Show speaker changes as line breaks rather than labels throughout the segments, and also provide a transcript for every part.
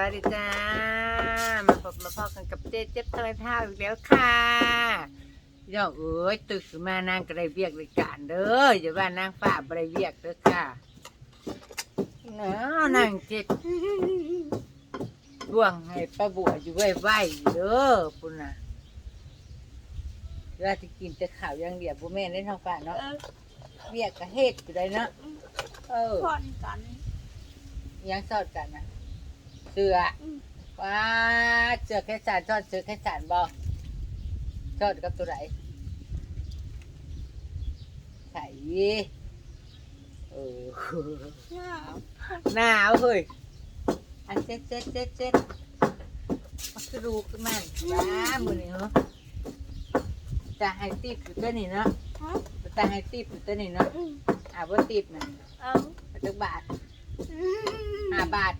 วัสดีจ้า มาพบมาพอกันกับเจ๊เจ็บทอยเท้าอีกแล้วค่ะย่องเอ้ยตึกขึ้นมานางก็ได้เวียกเลยการเด้ออย่าว่านางฝ่าบ่ได้เวียกเด้อค่ะเนาะนางเจ็ดบ่วงให้ป้าบัวอยู่ไว้ไว้เด้อปุ่นน่ะเวลาที่กินแต่ข้าวอย่างเดียวบ่แม่นได้ท้องฟ้าเนาะ
เออ
เวียกก็เฮ็ดอยู่ได้เนาะเออ
ผ่อนกัน
ยังสอดกันนะ เสืออ
ม
ว้าเสือแค่สารทอดเสือแค่สารบอทอดกับตัวไหนไข่เออ
น้า
หนาวเฮ้ยอันเจ็ดเจ็ดเจ็ดเจ็ดมันกระดูกขึ้นมาว้ามือนี่เหรอจะให้ติบอยู่ตัวนี้เนาะ
ฮะ
จะให้ติบอยู่ตัวนี้เนาะ
อืม
อ่าว่าติบนะ
เอา
จักบาท
อืม
ห้าบาท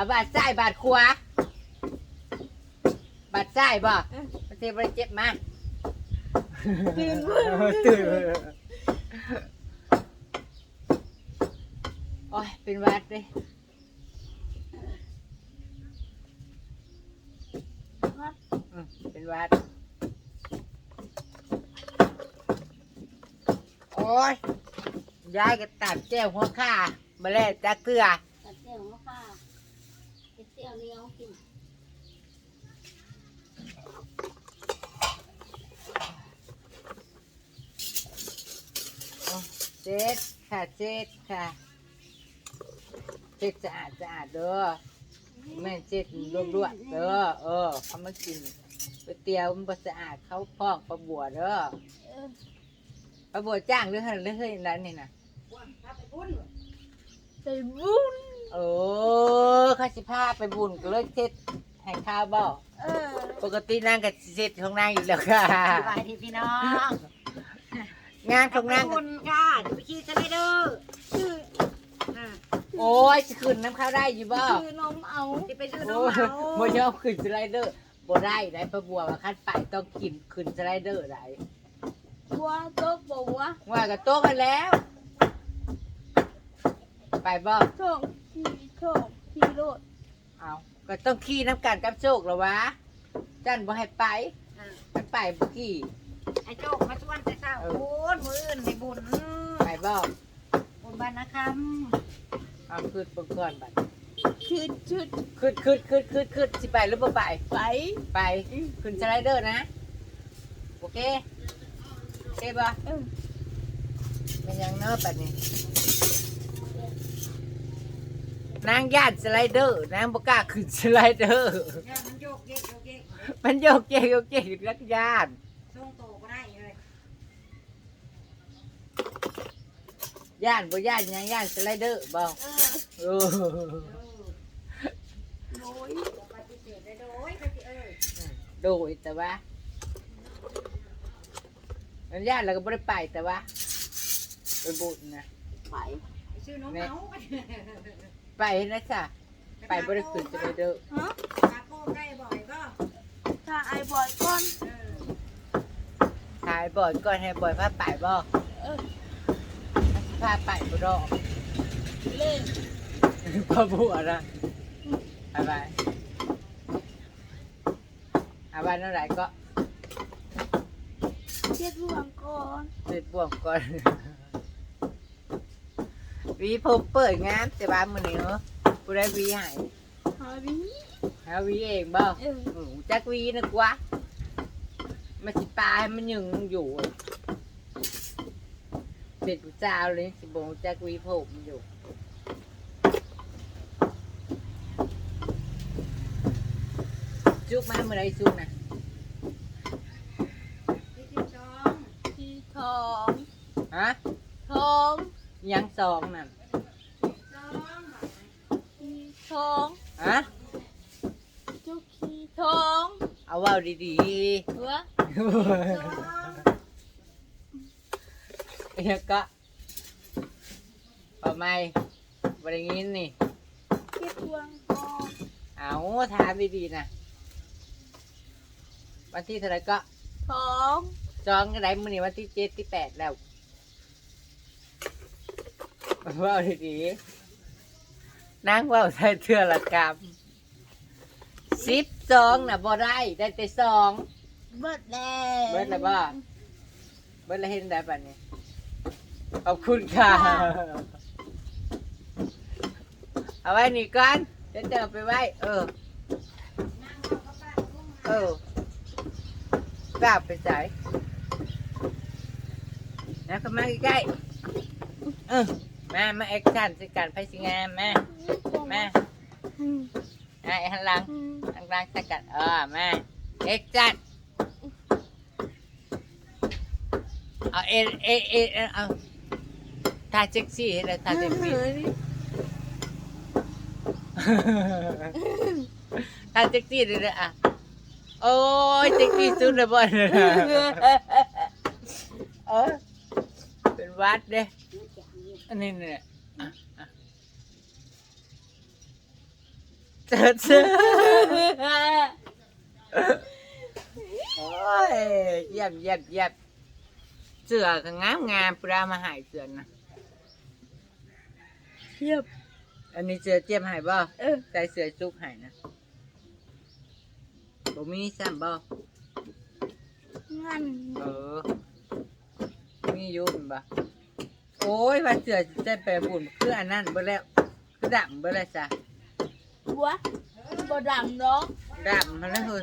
เอาบาทจ่ายบาทขวาบาทจ่ายบ่มันเทบริเจ็บมา
ตื่นเพิ่ง
ตื่นโอ้ยเป็นหวัดเลย
วัด
อืมเป็นหวัด โอ้ยยายก็ตัดแจ้วหัวข้ามาแล้วจักเกลือ
ตัดเตี้ยวค่ะเตี้ ยวเลี้ยวกิน
เจ็ดค่ะเจ็ดค่ะเจ็ดสะอาดสะอาดเด้อแม่เจ็ดรวบรวดๆเด้อเออเขามากินก๋วยเตี๋ยวมันสะอาดเขาพอกปลาบัวเด้
อ
ปลาบัวจ้างหรือเฮ้ยหรือเฮ้ยร้านนี่นะ
ไปบุญ
เออเขาสิพาไปบุญก็เลยเจ็ดให้ข้าวบ่
เออ
ปกตินางก็เจ็ดของนางอยู่แล้วค่ะ
สบายดีพี่น้อง
งานของนาง
ขอบ
ก็
คุณค่ะจะไปขี่สไลเดอร์
ชื่อ
อ่า
โอ้ยสิขึ้นน้ำข้าวได้อยู่บ่
คือนมเอา
จะไปซื้อ
โอ้
น้อง
ย
เมา
บ่ยอมขึ้นสไลเดอร์บ่ได้ได้ปลาบัวว่าคันไปต้องกินขึ้นสไลเดอร์ได้
บัวตกบัว
ว่ากับโต๊ะกันแล้ว ไปบ่
โชค ขี่โชคขี่รถ
เอาก็ต้องขี่น้ำกันกับโชคแล้ววะจันบ่ให้ไป
อ่า
มันไปบ่ขี่
ไอ้โจ๊กมาชวนแต่เช้าบุญมืออื่นในบุญ
ไปบ่
บุญบานนะคะ
เอาขึ้นเบิ่งก่อนบัด
ชุดชุด
ขึ้นขึ้นขึ้นขึ้นขึ้นสิไปหรือบ่ไป
ไป
ไปขึ้นสไลเดอร์นะ โอเคโอเคบ่
เออ
มันยังเนาะบัดนี้ นางย่านสไลเดอร์ นางบ่กล้าขึ้นสไลเดอร์
เนี่ยมันโยกเยกโยกเยก
มันโยกเยกโยกเยกรักย่าน
ส่งโตก็ได้เลย
ย่านบ่ย่านหยังย่านสไลเดอร์บ่
เออ
เออ
โอ้ย
ปฏิเสธได้โดยปฏิเออ
โดยแต่ว่า มันย่านเราก็บ่ได้ไปแต่ว่าไปบุญนะ
ไป
ไปซื้อน้องเมา
ไปนะจ๊ะไปบ่ได้ขึ้นสไลเดอร์
ฮะ
ตาโก้ใกล้บ่อยก็
ถ้าไอ้บอยก่อน
เออ
ถ่ายบ่อยก่อนให้บ่อยพาไปบ่
เออ
พาไปบ่ดอก
เล่น
พ่อบัวนะไปไปอาบ้านเท่าไหร่ก็
เช็ดรวงก่อน
เสร็จบ่วงก่อน วีผมเปิดงานแต่บ้านมื้อนี้เหรอผู้ได้วีให้
หาวิ
หาวีเองบ่
เออ
อือจักวีนึกว่ามันสิปลาให้มันยังอยู่เป็นผู้เจ้าเลยสิบ่รู้จักวีผมอยู่จุกมาเมื่อไรจุกนะ
ที่ที่สอง
ที่ทอง
ฮะ
ทอง
ยังสองน่ะ
สองบ่
ที่ทอง
ฮะ
จุกขี้ทอง
เอาเว่าดี
หัว
ๆ
สอง
เฮียก็เอาไม่บริงินนี่
เช็ดรวงก่อน
เอาถามดีๆนะวันที่เท่าไหรก็
ทอง
จองกันไหนมื้อนี้วันที่เจ็ดที่แปดแล้วเว่าดีๆนางเว่าใส่เทือละกรรมสิบสองน่ะบ่ได้ได้แต่สอง
เบิดแล้ว
เบิดแล้วบ่เบิดแล้วเห็นได้ป่ะนี่ขอบคุณค่ะ เอาไว้นี่ก่อนเดี๋ยวจะเอาไปไว้ เออ เออกลับไปใส่นะเข้ามาใกล้ๆเออ มามาแอคชั่นสิการไฟสิงามมามาไอ้หันหลังหันหลังสิกันเออมาแอคชั่นเอาเอเอเอเอเอาท่าเซ็กซี่ให้ได้ท่าเซ็กซี่ท่าเซ็กซี่เลยนะอะโอ้ยเซ็กซี่สุดเลยบ่เนี่ยเออเป็นวัดเด้ อันนี้เนี่ยอะอะเจอเจอโอ้ยเยี่ยมเยี่ยมเยี่ยมเสือก็งามงามปลามาใหายเสือนะ
เทียบ
อันนี้เสือเจียมใหายบ่
เออ
ใส่เสือจุกใหายนะบ่มีซ้ำบ่
งั้น
เออมีอยุ่นบ่ โอ้ยว่าเสือจะไปบุญคืออันนั้นเบ่แล้วคือดำเบ่แล้วจ้ะ
บัวบ่ดำเนาะ
ดำมันแล้วคือ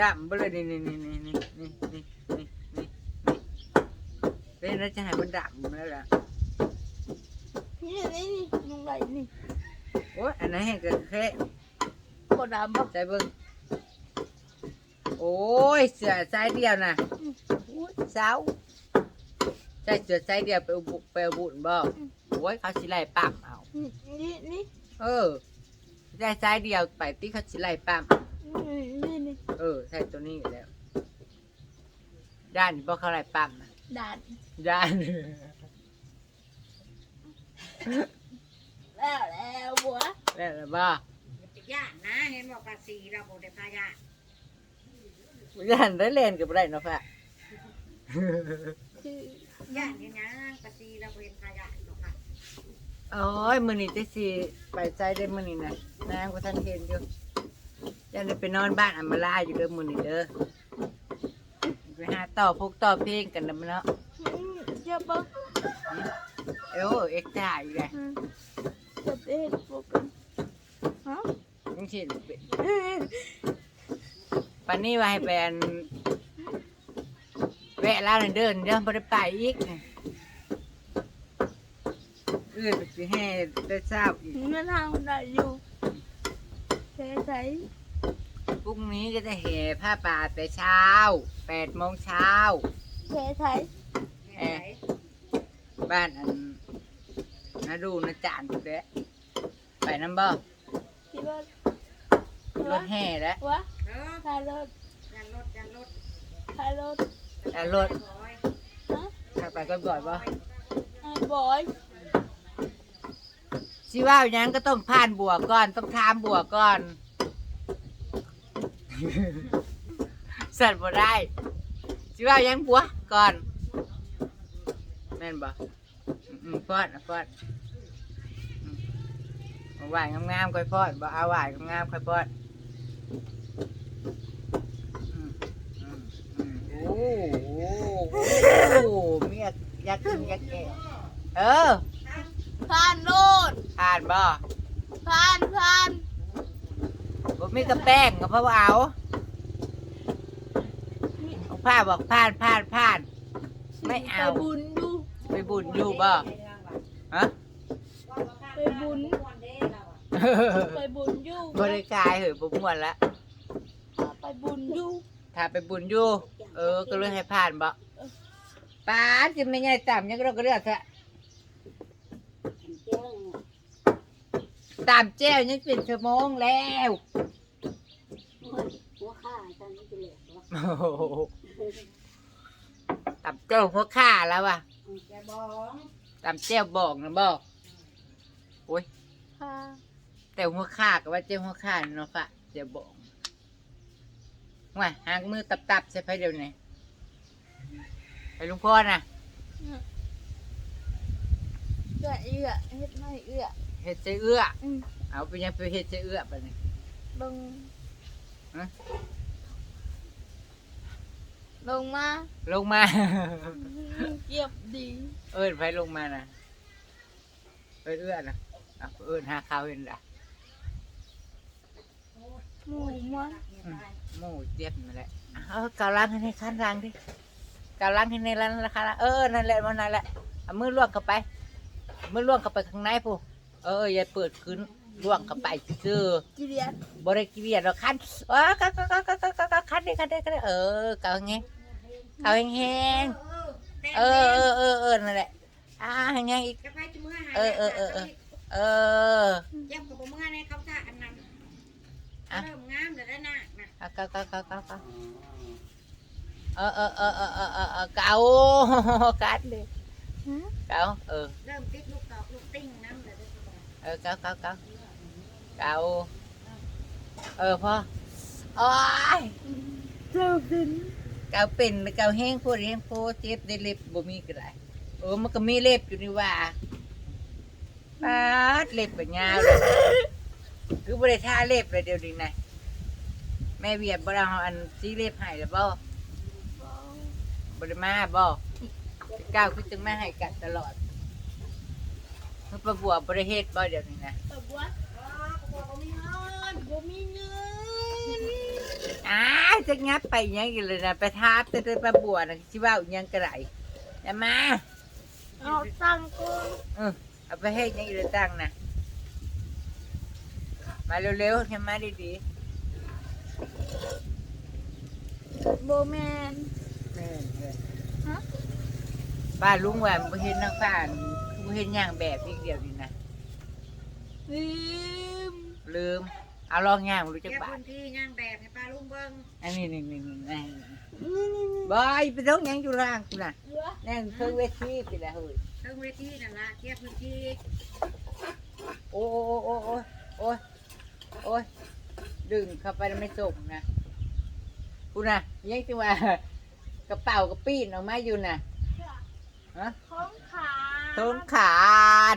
ดำเบ่เลยนี่นี่นี่นี่นี่นี่นี่นี่นี่เล่นแล้วจะให้มันดำแล้วล่ะ
นี่นี่นี่ลงไหลนี่
โอ้ยอันนั้นให้ก็แค่
บ่ดำบ่
ใจเบิ่งโอ้ยเสือสายเดียวน่ะ
อุ้ย
เช้า ใช่เสือสายเดียวไปเอาบุไปเอาบุญบ่โอ้ยเขาสิไล่ปั๊มเอา
นี่นี่
เออใช้สายเดียวไปที่เขาสิไล่ปั๊ม
นี่นี่นี่
เออใช่ตัวนี้อยู่แล้ว ด้านนี้บ่เขาไล่ปั๊มนะ
ด่าน
ด้าน
แล้วแล้วบัว
แล้วล่ะบ่
จะย่านนะเห็นบอกภาษีเราบอกได้พายา
ด้านได้เล่นกับได้เนาะพ่ะ
คือ ย่า
นนี่นะภาษีเราบ่เห็นพายาหรอกค่ะ
โอ้ยมื้อนี้จะสิไปใจได้มื้อนี้นะนางบ่ทันเห็นอยู่ยังได้ไปนอนบ้านอัมมาลาอยู่เด้อมื้อนี้เด้อไปหาต่อพวกต่อเพลงกันนำเนาะ
เจะบ่
เอ้อเอ็กซ์ถ่ายอยู่เลย
จะเป็นบ่เป็นฮะ
จังซี่เป็นปันนี้ว่าให้ไปอันแวะร้านนเดินเดี๋ยวบ่ได้ไปอีกเอื้อไปสิให้ได้ทราบอีก
มันทางได้อยู่ใช่ใช่
พรุ่งนี้ก็จะแห่ผ้าป่าแต่เช้าแปดโมงเช้า
ใช่ใช่
เอ่อบ้านอันนาดูนาจานเด้อไปน้ำบ่
คิดว่าร
ถแห่แล้ว
วะ
เออ
ถ่ายรถ
ยันรถยันรถ
ถ่ายรถ
แล้วรถ
บอย
ฮะ
ขับไปก็บ่อยบ่
ไอ้บอย
สิว่าหยังก็ต้องผ่านบัวก่อน ต้องทามบัวก่อนสั่นบ่ได้สิว่าหยังบัวก่อนแม่นบ่อืมอืมฟอดนะฟอดอืมเอาไหวงามๆค่อยฟอดบ่เอาไหวงามๆค่อยฟอดอืมอืมอืม โอ้โหโอ้โหเมียอยากกินอยากแก่เออ
ผ่านโลด
ผ่านบ่
ผ่านผ่าน
บ่มีกระแป้งก็เพราะว่าเอาเอาผ้าบอกผ่านผ่านผ่าน ไม่เอา
ไปบุญดู
ไปบุญอยู่บ่ฮะ
ไปบุญไปบุญอยู่
บริการเหอะบ่ม่วนละ
ไปบุญอยู่
ถ้าไปบุญอยู่เออก็เลยให้ผ่านบ่ป้าดสิไม่ใหญ่ต่ำยังก็เราก็เลือกซะตามแจ้วยังเป็นชั่วโมงแล้ว
หัวข้าจันนี่เลย
โอ้โหตามแจ้วหัวข่าแล้วว่ะ
แกบอก
ตามแจ้วบอกนะบอกโอ้ย
ค่ะ
แต่หัวข่ากับว่าเจ้าหัวข่าเนาะค่ะเจะบอก ว่าหางมือตับๆใช่ไหมเดี๋ยวนี้ไปลุงพ่อน่ะ
เอื้อเอื้อเฮ็ดไม่เอื้อ
เฮ็ดใจเอื้อ
อืม
เอาไปยังไปเฮ็ดใจเอื้อไปนี่
ลง
ฮะ
ลงมา
ลงมา
เก็บดี
เอิ้นไปลงมานะเอิ้นเอื้อนะเอาเอิ้นหาข้าวเห็นละ
หมูมัน
หมู่เจ็ดนั่นแหละเออกาลังให้ในขั้นรังดิกาลังให้ในร้านราคาเออนั่นแหละมันนั่นแหละอามือล่วงเข้าไปมือล่วงเข้าไปข้างในผู้เอออย่าเปิดขึ้นล่วงเข้าไปซื้อ
กีเบียน
บริกิเบียนเราคันอ๋าคันคันคันคันคันคันคันได้คันได้คันได้เออเกาไงเกาแห้งเออเออเออเออนั่นแหละอ่าไงอีก
เอ
อเออเออเออเออ
ยังกับเมื่อในเขาจะอันนั้นเริ่มงามเลยนะ
เอากาวกาวกาวกาวกาวเออเออเออเออเออเออเออเกากัดดิเกาเออ
เริ่มติดลูกตอกลูกติ้งน้ำแต่ได้สบาย
เออเกาเกาเกาเกาเออพ่อโอ้ย
เจ้าดิน
เกาเป็นเกาแห้งโพดแห้งโพดเจ็บได้เล็บบ่มีก็ได้เออมันก็มีเล็บอยู่นี่ว่าปาดเล็บก็ยาวเลยคือบ่ได้ทาเล็บเลยเดี๋ยวนี้นะ แม่เวียดบ่ได้เอาอันสีเล็บให้แล้วบ่บ่ได้มาบ่เก้าวคือจึงมาให้กันตลอดเพิ่นประบัวบ่ได้เฮ็ดบ่เดี๋ยวนี้นะ
แบบว่า
อ๋อบ่บ่มีเงิน
บ่มีเงิน
อ้ายจะงับไปหยังอีกเลยนะไปทาบแต่แต่ประบัวน่ะสิเว้าหยังก็ได้อย่ามา
เอาตังค์กู
เออเอาไปให้ยังอีกตั้งนะมาเร็วๆให้มาดี
โบแมน
ๆ
ฮะ
ป้าลุงว่าบ่เห็นนางฟ้าบ่เห็นย่างแบบอีกเดียวนี่นะ
ลืม
ลืมเอาลองย่างรู้จัก
เก็บบา
ท
พื้นที่ย่างแบบให้ป้าลุงเบิ่ง
อันนี้นี่นี่นี่นี่
นี่นี่นี่
บอยไปต้องยังอยู่ล่างกูน่ะ
เหลือ
แน่งเครื่องเวทีไปแล้วเฮ้ย
เทิงเวทีนั่นล่ะเก็บพื้นที่
โอ้โอ้โอ้โอ้โอ้ยโอ้ย ดึงเข้าไปแล้วไม่ส่งนะกูน่ะยังจังว่ากระเป๋ากระปีนออกมาอยู่น่ะฮะ
ท้องขา
ต้นขาด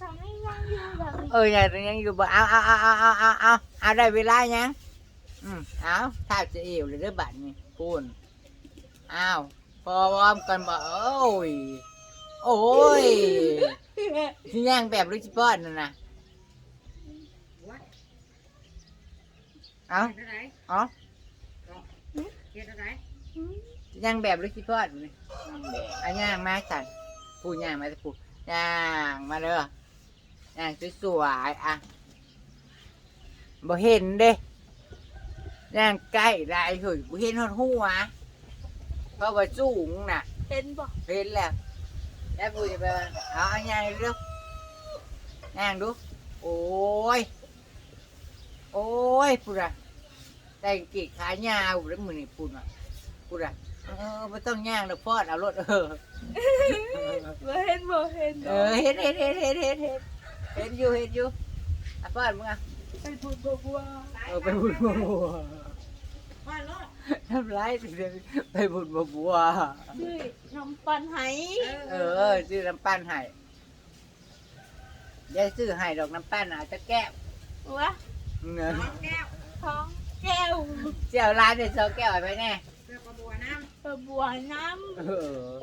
ทำให้ยังอยู่แบบนี้
เออยังยังอยู่บ่เอาเอาเอาเอาเอาเอาเอาเอาได้เวลายังอืมเอาถ้าจะเอวเลยเด้อบัดนี้ปูนอ้าวพอวอร์มกันบ่โอ้ยโอ้ยที่ย่างแบบลูกจิปอนนั่นน่ะ
หัว
เอา
เฮ็ดอะไร
เอา
เฮ็ดอะไร
อืม
ย่างแบบลูกจิปอนนี่อันย่างมาสั่นปูย่างมาสิปูย่างมาเด้อย่างสวยๆอะบ่เห็นเด้ย่างใกล้ได้เฮ้ยบ่เห็นหอดหัวเพราะว่าสูงน่ะ
เห็นบ่
เห็นแล้วแล้วปูจะไปว่าเอาอันย่างเร็วย่างดู โอ้ย โอ้ยพูดอะแต่งกีขายาวแล้วมือนี่พูดอะพูดอะเออไม่ต้องย่างหรอกพอดเอารถเออ
บ่เห็นบ่เห็น
เออเห็นเห็นเห็นเห็นเห็นเห็นเห็นอยู่เห็นอยู่อะพอดมึงอะ
ไปพูดบ่ว่า
เออไปบุญบัว
พ่อรถ
ทำร้ายสิเดี๋ยวไปบุญบัว
ชื่อน้ำปันไห
เออซื้อน้ำปั้นให้ยายซื้อให้ดอกน้ำปั้นอาจจะแก้ว
วะ
เงิน
น้องแก้ว
ท้องแก้ว
เจ้าร้านเนี่ยเจ้าแก้วเอาไปแน่
เสื้อกระบัวน้ำ
กระบัวน้
เออ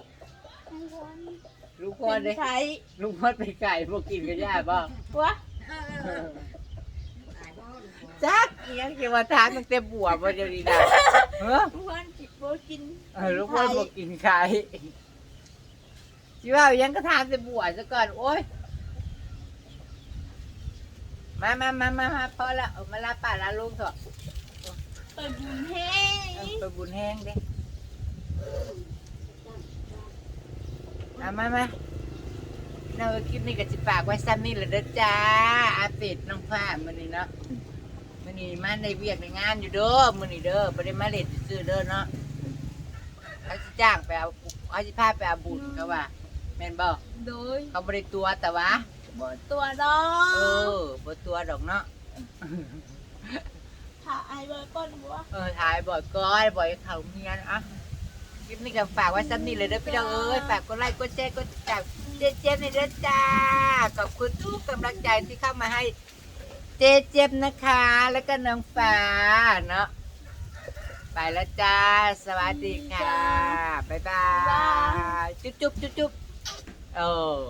ำลูกพ่อ
เป็
เด้
นไทย
ลุงพอดไปไก่พวกกินกันยากป่ะ
วะ
เออเออตายบ่ลูกบ่
จักอิหยังเกี่ยวกับทานตั้งแต่บวชมาเดี๋ยวนี้นะเออ
เพื่อนจิบบ่กิน
เออลุงพอดบอกกินไข่ชิว่าอิหยังก็ทานแต่บวชซะก่อนโอ้ย มามามามามาพอละเอามาลาป่าลาลุงเถอะ
ไปบุญแห้ง
เอาไปบุญแห้งเด้เอามามาเราคลิปนี้ก็จะฝากไว้ซ้ำนี่แหละเด้อจ้าอาเป็ดน้องฟ้ามันนี่เนาะมื่อนี้มาในเวียกในงานอยู่เด้อมื่อนี้เด้อบ่ได้มาเล่นซื้อๆเด้อเนาะเขาสิจ้างไปเอาเขาสิพาไปเอาบุญเขาว่าแม่นบ่
โดย
เขาบ่ได้ตัวแต่ว่า
บ่ตัวดอก
เออบ่ตัวดอกเนาะ
ถ้ายเบอร์ก้นบัว
เออถ่ายบ่อยก้อยบ่อยเขาเมียนอะคลิปนี้ก็ฝากไว้สักนิดเลยเด้อพี่น้องเอ้ยฝากกดไลค์กดแชร์กดจับตามเจเจในเด้อจ้าขอบคุณทุกกำลังใจที่เข้ามาให้เจเจบนะคะ แล้วก็น้องฟ้าเนาะไปแล้วจ้า สวัสดีค่ะ บ๊ายบาย จุ๊บจุ๊บจุ๊บจุ๊บเออ